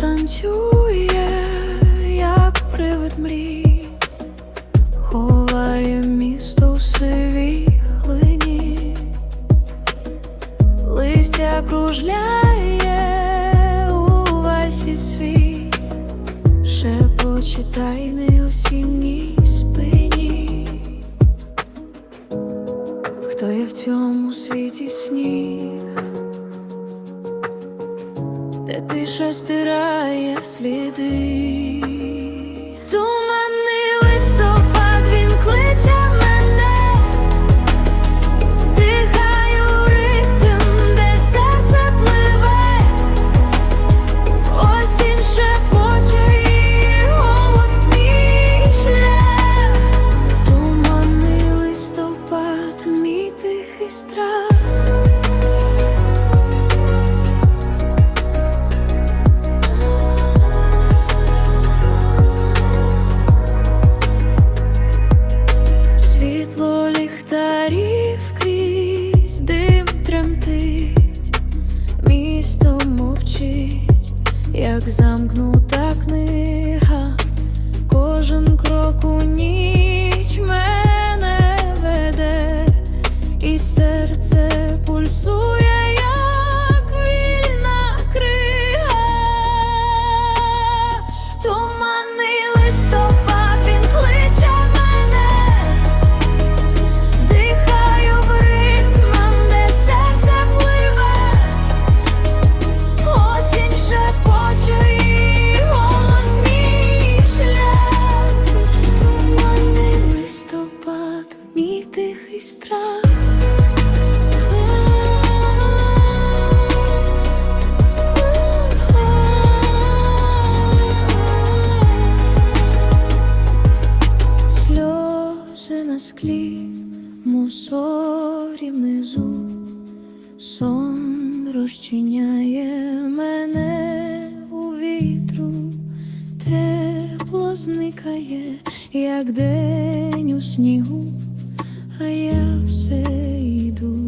танцює, як привид мрій, ховає. Тиша стирає сліди. замкнута книга, кожен крок у ній. мій тихий страх. Сльози на склі, мусорі внизу, сон розчиняє мене у вітру, тепло зникає, як день у снігу а я все йду.